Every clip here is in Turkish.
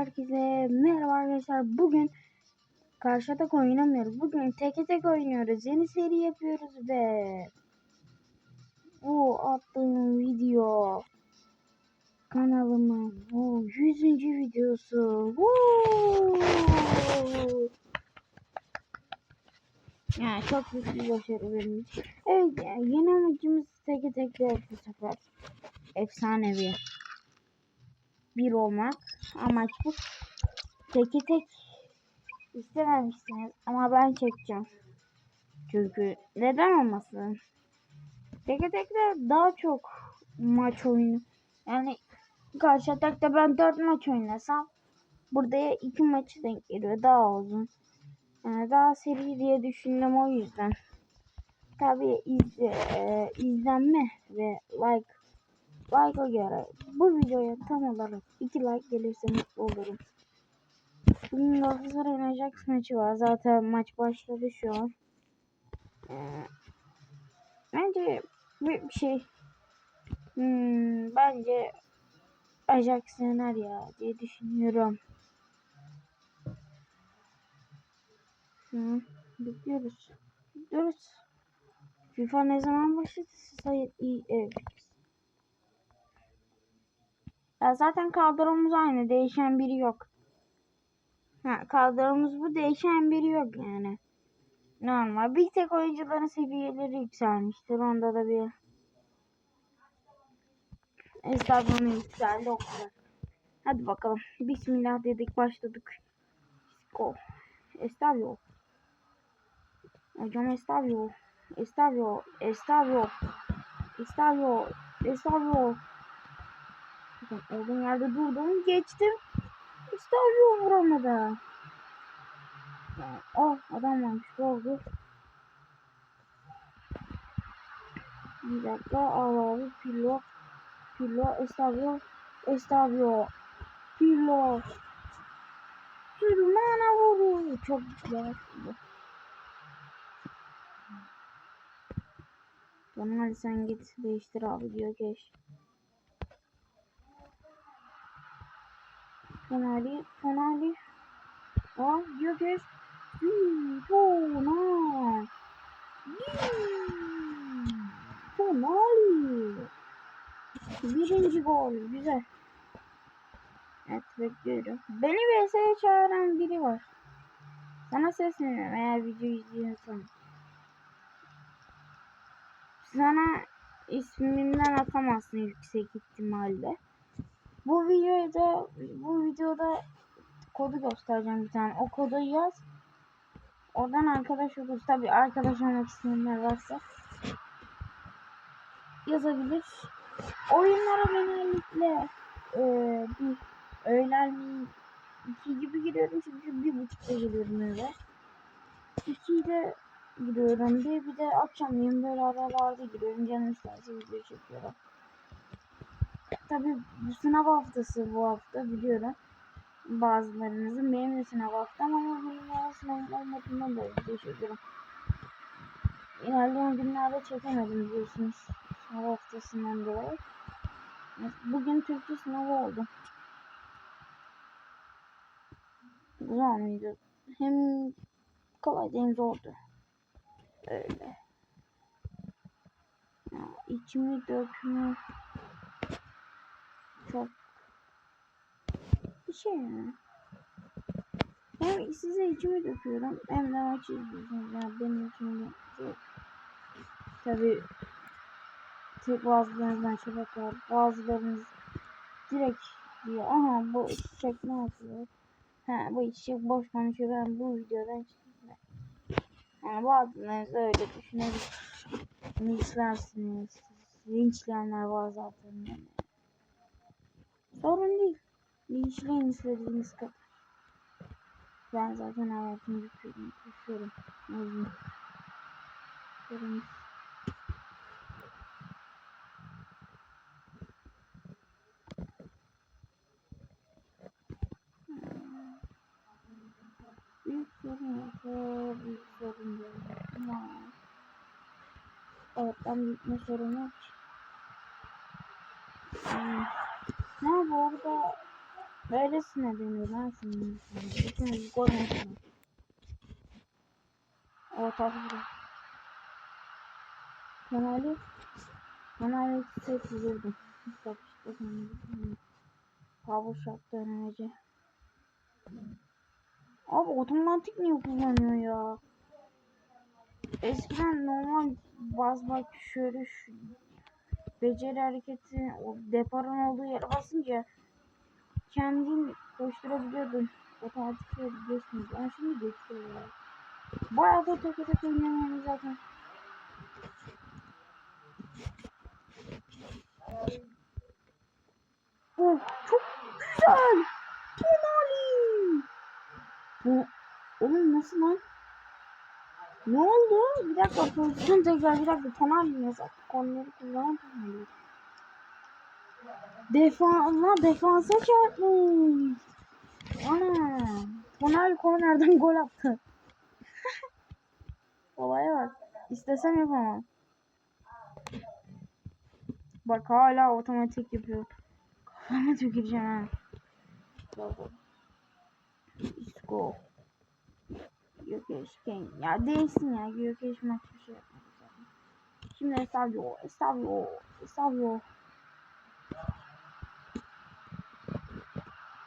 herkese merhaba arkadaşlar. Bugün karşıda oynamıyoruz. Bugün teke tek oynuyoruz. Yeni seri yapıyoruz ve bu attığım video kanalımın o 100. videosu. Woo! Yani çok büyük bir başarı benim için. Evet yeni amacımız teke tek bu sefer. Efsanevi bir olmak. Amaç bu. Teki tek istememişsiniz ama ben çekeceğim. Çünkü neden olmasın? Teke tekte daha çok maç oyunu. Yani karşı atakta ben 4 maç oynasam burada 2 maçı denk geliyor. Daha uzun. Yani daha seri diye düşündüm o yüzden. Tabii iz, e, izlenme ve like like'a göre bu videoya tam olarak 2 like gelirse mutlu olurum. Bugün Galatasaray'ın Ajax maçı var. Zaten maç başladı şu an. Ee, bence bir şey hmm, bence Ajax yener ya diye düşünüyorum. An bekliyoruz. Bekliyoruz. FIFA ne zaman başladı? Sayın evet. Ya zaten kadromuz aynı. Değişen biri yok. Ha, kadromuz bu. Değişen biri yok yani. Normal. Bir tek oyuncuların seviyeleri yükselmiştir. Onda da bir hesabını yükseldi o kadar. Hadi bakalım. Bismillah dedik başladık. Go. Estavio. Hocam Estavio. Estavio. Estavio. Estavio. Estavio. Olduğum yerde durdum. Geçtim. Estavio vuramadı. Oh adam varmış. Oldu? Bir dakika. Al abi. Pirlo. Pirlo. Estavio. Estavio. Pirlo. Sürmana vuruyor. Çok yavaş oldu. Hadi sen git değiştir abi diyor geç. Diyor geç. Hmm, Tona. Hmm, Tonali. Birinci gol. Güzel. Evet bekliyorum. Beni VS'ye çağıran biri var. Sana sesleniyorum eğer video izliyorsan. Sana ismimden atamazsın yüksek ihtimalle. Bu videoda bu videoda kodu göstereceğim bir tane. O kodu yaz. Oradan arkadaş oluruz. Tabi arkadaş olmak isteyenler varsa yazabilir. Oyunlara genellikle e, bir öğlen iki gibi giriyorum çünkü bir buçukta geliyorum eve. İkiyle giriyorum. Bir, bir de akşamleyin böyle aralarda giriyorum. Canım isterse video çekiyorum. Tabi sınav haftası bu hafta biliyorum. Bazılarınızın benim de sınav haftam ama benim daha sınavım olmadığından dolayı video çekiyorum. İlerleyen günlerde çekemedim biliyorsunuz. Sınav haftasından dolayı. Bugün Türkçe sınavı oldu. Güzel mıydı? Hem kolay hem zordu. Öyle. Ya, içimi dökme çok bir şey yani. Hem size içimi döküyorum hem de maç izliyorsunuz. Yani benim için çok tabi tek bazılarınızdan şebek var. Bazılarınız direkt diyor aha bu çiçek ne yapıyor? Ha bu çiçek boş konuşuyor ben bu videodan çıkıyorum. Yani bazılarınız öyle düşünebilir. Linçlersiniz. Linçleyenler var zaten. Sorun değil. Linçleyin istediğiniz kadar. Ben zaten hayatımı bitiyorum. Yaşıyorum. Uzun. Sorun Büyük sorun yoksa büyük sorun değil. Evet ben büyük bir sorun yok. Hmm. Ne bu arada Böylesine deniyor lan şunun. Bütün gol olsun. O tabi bırak. Kenali. Kenali ses işte kenali. Power shot dönemeci. Abi otomatik niye kullanıyor ya? Eskiden normal basmak şöyle şu beceri hareketi o deparın olduğu yere basınca kendin koşturabiliyordun. Otomatik şey geçmiyor. Ama şimdi geçiyor ya. Bayağı da tek tek oynamamız zaten. Oh çok güzel. Tonali. Bu oğlum nasıl lan? Ne oldu? Bir dakika pozisyon tekrar bir dakika yazar? Korneri kullanan Tonali. Defanla defansa çarpmış. Ana. Tonali kornerden gol attı. Olaya bak. İstesem yapamam. Bak hala otomatik yapıyor. Kafama tüküreceğim ha. Bravo. Isco. Gökeş Ken. Ya değilsin ya. Gökeş maç bir şey yapmadı zaten. Şimdi Estavio. Estavio. Estavio.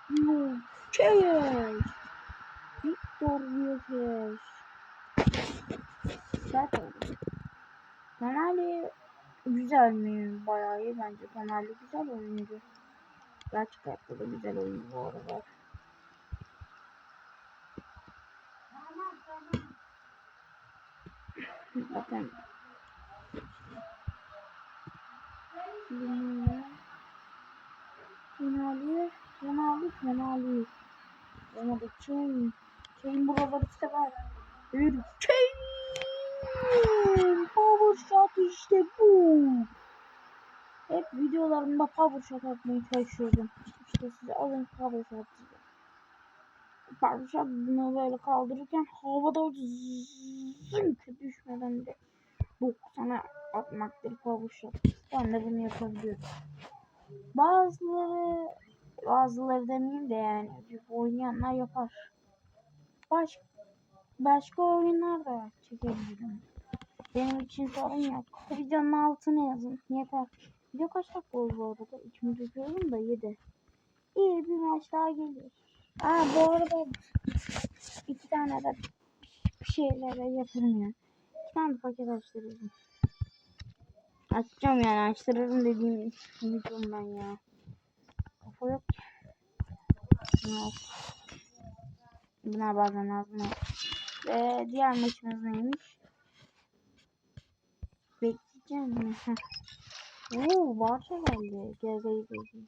Gökeş. Victor Gökeş. Zaten. Tonali güzel mi? Bayağı iyi bence. Tonali güzel oyuncu. Gerçek hayatta da güzel oyuncu bu arada. Bakın. Tonali. Tonali. Tonali. Tonali. Olmadı. Kane. Kane buraları sever. Bir Kane. Power shot işte bu. Hep videolarımda power shot atmaya çalışıyordum. İşte size alın power shot shot bunu böyle kaldırırken havada zınk düşmeden de bu sana atmaktır power shot. Ben de bunu yapabiliyorum. Bazıları bazıları demeyeyim de yani oynayanlar yapar. Baş, başka oyunlar da çekebilirim. Benim için sorun yok. Videonun altına yazın. Yeter. Video kaç dakika oldu bu arada? İçimi döküyorum da 7. İyi bir maç daha gelir. Aa bu arada iki tane de bir şeylere yaparım ya. İki tane paket açtırırım. Açacağım yani açtırırım dediğim videom ben ya. Kafa yok ki. Yok. Buna bazen lazım. Ve diğer maçımız neymiş? Bekleyeceğim mi? Oo Barça geldi. Gel gel gel.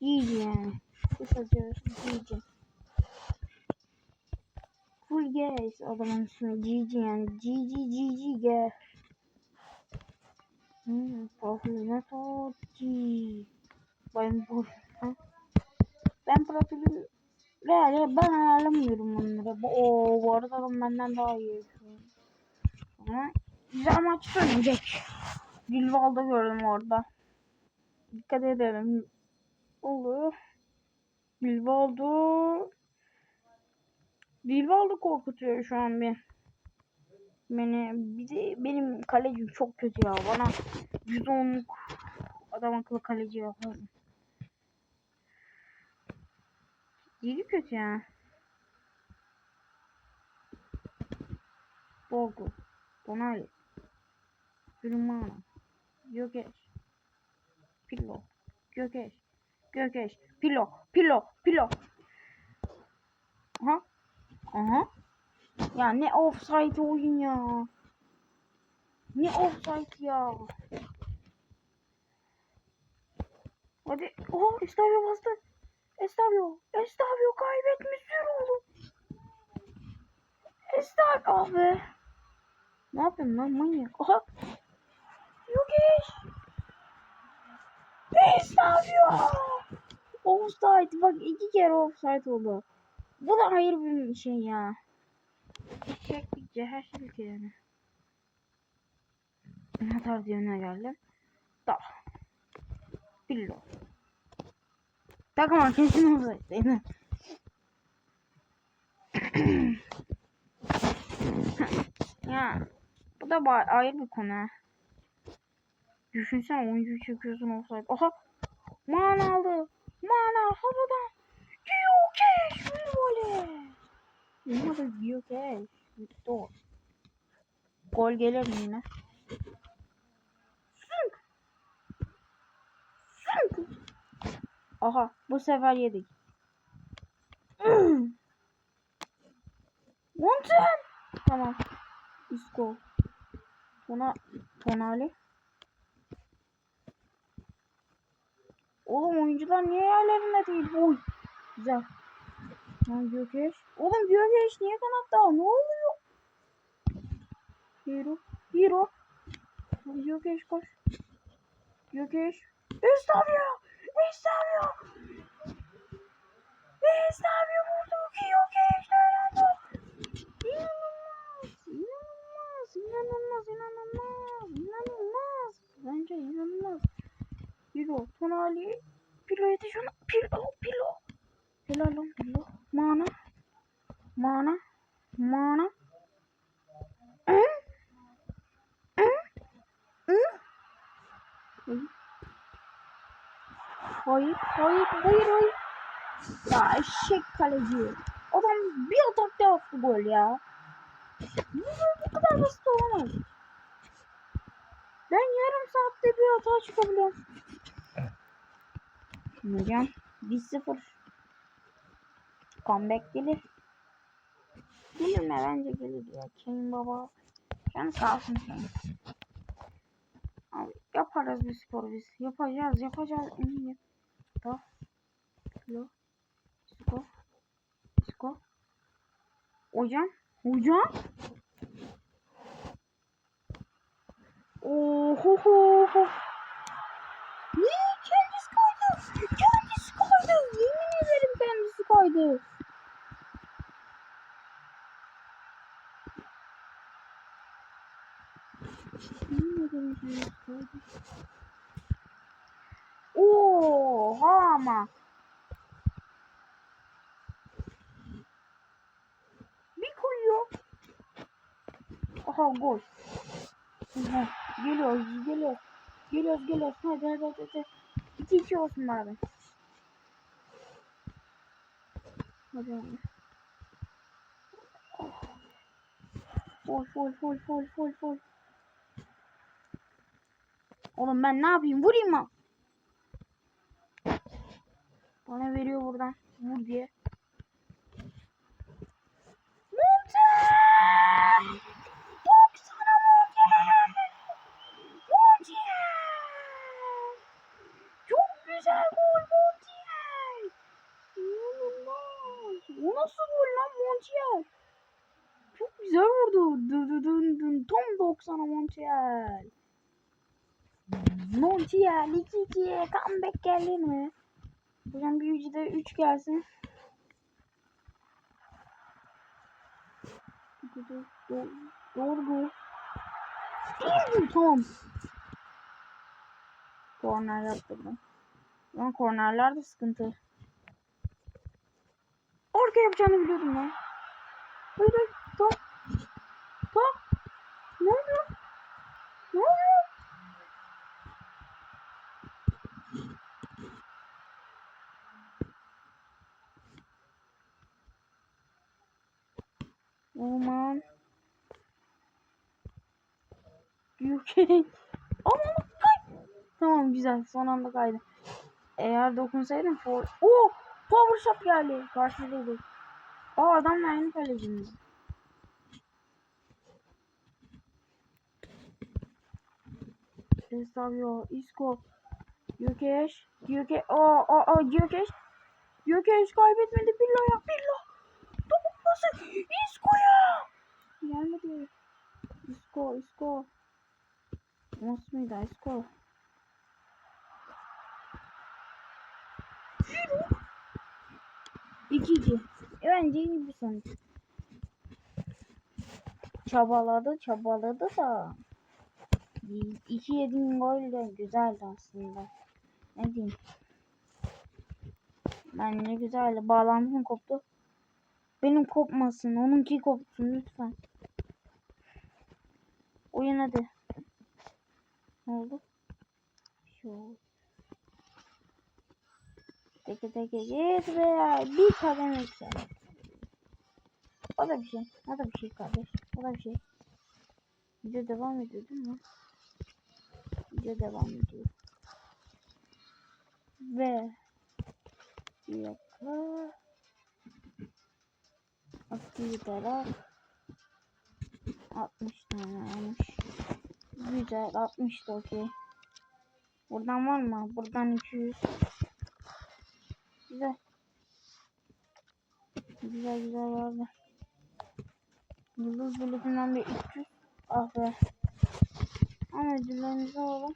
İyice yani. Kısaca iyice. Full guys adamın ismi GG yani GG GG ge. Hmm, profilime Totti. Ben bu ben profili yani ben ayarlamıyorum onları. Bu, o, bu arada adam benden daha iyi yapıyor. Ama güzel maç dönecek. Dilval'da gördüm orada. Dikkat edelim. Olur. Bilvaldo. Bilvaldo korkutuyor şu an bir. Beni bir de benim kalecim çok kötü ya. Bana 110'luk adam akıllı kaleci yaparım. Dili kötü ya. Bogu. Tonali. Firmano. Gökeş. Pilo. Gökeş. Gökeş. Pilo. Pilo. Pilo. Aha. Aha. Ya ne offside oyun ya. Ne offside ya. Hadi. Oh Estavio bastı. Estavio. Estavio kaybetmişsin oğlum. Estavio. Ah. Ne yapayım lan manyak. Aha. Yogeş. Estavio. Offside. Bak iki kere offside oldu. Bu da hayır bir şey ya. Çektikçe her şey yani. Ne tarz yöne geldim. Da. Pillo. Takım arkadaşın olsaydı. ya bu da ayrı bir konu. Düşünsen oyuncuyu çekiyorsun olsaydı. Aha! Mana aldı. Mana havadan. Giyokeş bir voley. Olmadı Giyokeş. Bitti o. Gol gelir mi yine? Sünk. Sünk. Aha bu sefer yedik. Montem. Tamam. Isco. Buna tonali. Oğlum oyuncular niye yerlerinde değil? Oy. Güzel. Lan Gökeş. Oğlum Gökeş niye kanatta? Ne oluyor? Hero. Hero. Gökeş koş. Gökeş. Estavio. Estavio. Estavio vurdu ki Gökeş. İnanılmaz. İnanılmaz. İnanılmaz. İnanılmaz. İnanılmaz. Bence inanılmaz. Pilo. Tonali. Pilo yetiş ona. Pilo. Pilo. Helal lan Pilo. Mana. Mana. Mana. Hı? Hı? Hı? Hı? Hayır, hayır, hayır, hayır. Ya eşek kaleci. Adam bir atakta attı gol ya. Bu kadar basit olamaz. Ben yarım saatte bir hata çıkabiliyorum. Hocam 1-0. Comeback gelir. Gelir mi? Bence gelir ya. Kane baba. Sağ olsun Kane. Abi yaparız bir spor biz. Yapacağız yapacağız eminim. Tamam. Kilo. Sko. Sko. Hocam. Hocam. Oho ho ho. Niye kendisi kaydı? Kendisi kaydı. Yemin ederim kendisi kaydı. Yemin ederim kendisi kaydı. Oha ama. Bir koyuyor. Aha gol. Aha, geliyoruz, geliyoruz. Geliyoruz, geliyoruz. Hadi, hadi, hadi. hadi. 2-2 olsun bari. Hadi abi. Fol, fol, fol, fol, fol, fol. Oğlum ben ne yapayım? Vurayım mı? Bana veriyor buradan. Vur diye. Monte! Baksana Monte! Monte! Çok güzel gol Montiel. İnanılmaz. Nasıl gol lan Montiel? Çok güzel vurdu. Dın dın dın. Tam 90'a Montiel. Montiel 2-2 comeback geldi mi? Hocam ucu da 3 gelsin. Doğru, bu. Değil mi? Tamam. Korner yaptırdım. Lan kornerler de sıkıntı. Orka yapacağını biliyordum ben. Hayır hayır. Top. Top. Ne oluyor? Ne oluyor? Aman. Büyük. Aman. Tamam güzel. Son anda kaydı. Eğer dokunsaydım for... Oh! Power shot geldi. Karşıdaydı. Aa adamla aynı kalecimiz. Estavio, Isco, Gökeş, Göke, aa, aa, aa, Gökeş, Gökeş kaybetmedi Pirlo'ya, Pirlo, topuk pası, Isco'ya, Isco, Isco, Nasıl mıydı Isco? İki iki. Bence bir sonuç. Çabaladı, çabaladı da. İki yediğin gol de güzeldi aslında. Ne diyeyim? Ben ne güzel bağlantım koptu. Benim kopmasın. Onunki kopsun lütfen. Oyun hadi. Ne oldu? Şu. Teke teke git ve bir kadem yüksel. O da bir şey. O da bir şey kardeş. O da bir şey. Video devam ediyor değil mi? Video devam ediyor. Ve bir dakika. Aktif taraf 60 tane almış. Güzel 60 da okey. Buradan var mı? Buradan 200. Güzel. Güzel güzel vardı. Yıldız bulutundan bir 300. Ah be. Ama ödüllerimizi alalım.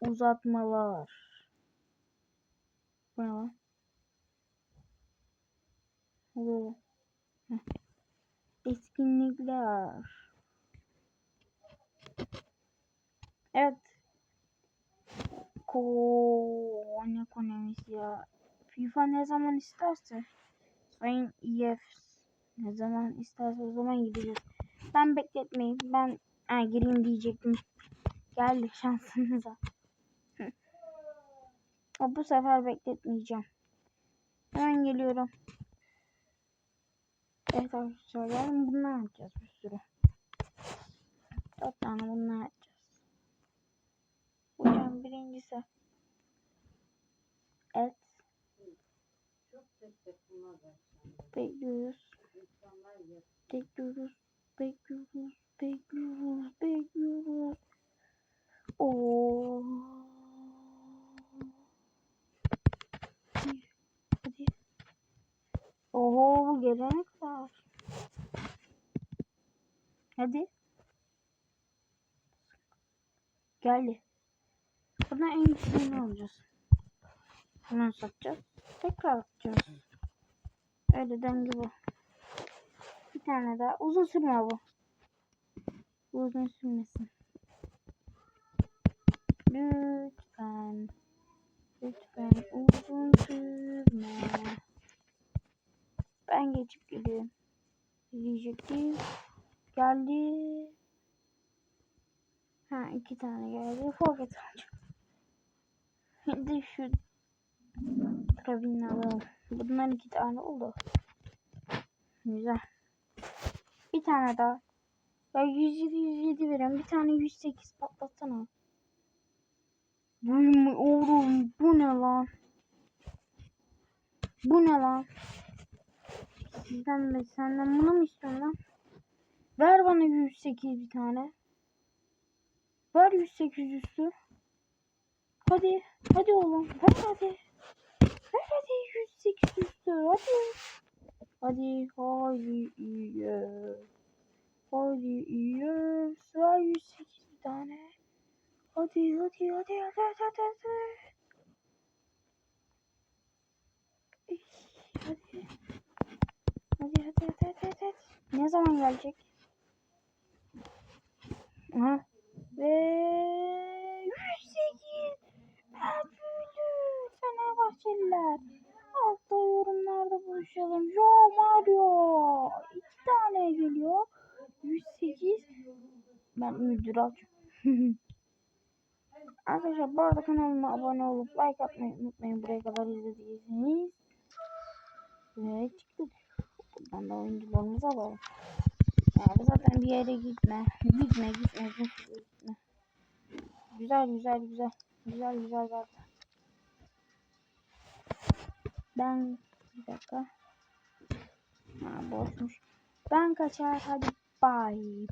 Uzatmalar. Bu ne lan? Oluyor. Heh. Etkinlikler. Evet. Ko ne konemisi ya. FIFA ne zaman isterse. Sayın EF ne zaman isterse o zaman gideceğiz. Ben bekletmeyeyim. Ben ha, gireyim diyecektim. Geldi şansınıza. Ama bu sefer bekletmeyeceğim. Hemen geliyorum. Evet arkadaşlar yarın bundan yapacağız bir sürü. Dört tane bundan yapacağız. Hocam birincisi. Et. Bekliyoruz. Bekliyoruz. Bekliyoruz. Bekliyoruz. Bekliyoruz. Oo. Hadi. Oho bu gelene kadar. Hadi. Geldi. Buradan en güzelini alacağız. Hemen satacağız. Tekrar atacağız. Öyle döngü bu. Bir tane daha. Uzun sürme bu. Bu uzun sürmesin. Lütfen. Lütfen uzun sürme. Ben geçip geliyorum. Diyecektim. Geldi. Ha iki tane geldi. Forvet alacağım. Şimdi şu Trabin'i alalım. Bundan iki tane oldu. Güzel. Bir tane daha. Ya 107 107 veren bir tane 108 patlatsana. Bu oğlum bu ne lan? Bu ne lan? Sizden mi senden bunu mu istiyorum lan? Ver bana 108 bir tane. Ver 108 üstü. Hadi. Hadi oğlum. Ver hadi. Ver hadi 108 üstü. Hadi. Hadi. Hadi iyi. Hadi iyi. Ver 108 bir tane. Hadi hadi hadi hadi hadi hadi. Hadi. Hadi hadi hadi hadi hadi. hadi. Ne zaman gelecek? Aha. Ve 108 Ertuğrul Fenerbahçeliler. Altta yorumlarda buluşalım. Jo Mario. iki tane geliyor. 108 Ben müdür alacağım. Arkadaşlar bu arada kanalıma abone olup like atmayı unutmayın buraya kadar izlediyseniz. Ve çıktık. Buradan da oyuncularımızı alalım. Yani zaten bir yere gitme. Gitme gitme gitme. gitme. Güzel güzel güzel. Güzel güzel vardı. Ben bir dakika. Ha boşmuş. Ben kaçar hadi bye.